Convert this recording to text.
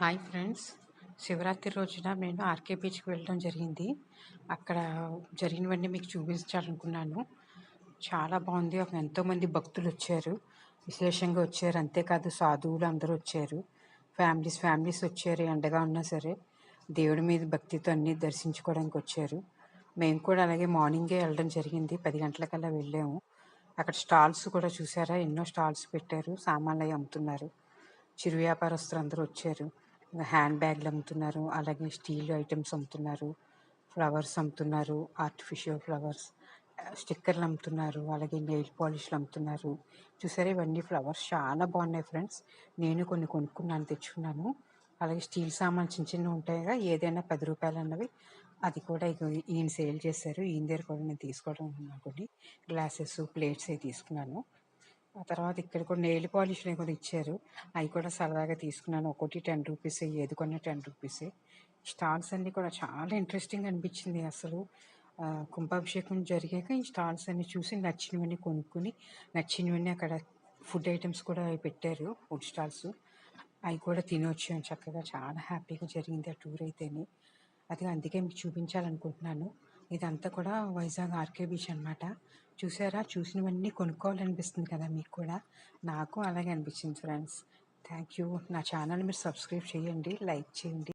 Hi friends. Shivaratri రోజున నేను RK బీచ్కి వెళ్ళడం జరిగింది. అక్కడ జరిగినవన్నీ మీకు చూపించాలనుకున్నాను. చాలా బాగుంది. అక్కడ ఎంతోమంది భక్తులు వచ్చారు. విశేషంగా వచ్చారు. అంతేకాదు సాధువులు అందరూ వచ్చారు. ఫ్యామిలీస్ ఫ్యామిలీస్ వచ్చారు. ఎండగా ఉన్నా సరే దేవుడి మీద భక్తితో అన్నీ దర్శించుకోవడానికి వచ్చారు. మేము కూడా అలాగే మార్నింగే వెళ్ళడం జరిగింది. పది గంటలకల్లా వెళ్ళాము. అక్కడ స్టాల్స్ కూడా చూసారా? ఎన్నో స్టాల్స్ పెట్టారు. సామాన్లు అవి అమ్ముతున్నారు. చిరు వ్యాపారస్తులు అందరూ వచ్చారు. హ్యాండ్ బ్యాగ్లు అమ్ముతున్నారు. అలాగే స్టీల్ ఐటమ్స్ అమ్ముతున్నారు. ఫ్లవర్స్ అమ్ముతున్నారు. ఆర్టిఫిషియల్ ఫ్లవర్స్ స్టిక్కర్లు అమ్ముతున్నారు. అలాగే నెయిల్ పాలిష్లు అమ్ముతున్నారు. చూసారా ఇవన్నీ ఫ్లవర్స్ చాలా బాగున్నాయి ఫ్రెండ్స్. నేను కొన్ని కొనుక్కున్నాను తెచ్చుకున్నాను. అలాగే స్టీల్ సామాన్లు చిన్న చిన్న ఉంటాయిగా ఏదైనా పది రూపాయలు అన్నవి. అది కూడా ఈయన సేల్ చేశారు. ఈయన దగ్గర కూడా నేను తీసుకోవడం కొన్ని గ్లాసెస్ ప్లేట్స్ అవి తీసుకున్నాను. ఆ తర్వాత ఇక్కడ కూడా నెయిల్ పాలిష్లు కూడా ఇచ్చారు. అవి కూడా సరదాగా తీసుకున్నాను. ఒకటి టెన్ రూపీస్ ఏది కొన్న టెన్ రూపీస్ స్టాల్స్ అన్నీ కూడా చాలా ఇంట్రెస్టింగ్ అనిపించింది అసలు. కుంభాభిషేకం జరిగాక ఈ స్టాల్స్ అన్ని చూసి నచ్చినవన్నీ కొనుక్కొని నచ్చినవన్నీ అక్కడ ఫుడ్ ఐటమ్స్ కూడా పెట్టారు ఫుడ్ స్టాల్స్ అవి కూడా తినొచ్చాం చక్కగా చాలా హ్యాపీగా జరిగింది ఆ టూర్ అయితేనే. అది అందుకే మీకు చూపించాలనుకుంటున్నాను. ఇదంతా కూడా వైజాగ్ ఆర్కే బీచ్ అనమాట చూసారా? చూసినవన్నీ కొనుక్కోవాలనిపిస్తుంది కదా మీకు కూడా. నాకు అలాగే అనిపించింది ఫ్రెండ్స్. థ్యాంక్ యూ నా ఛానల్ మీరు సబ్స్క్రైబ్ చేయండి లైక్ చేయండి.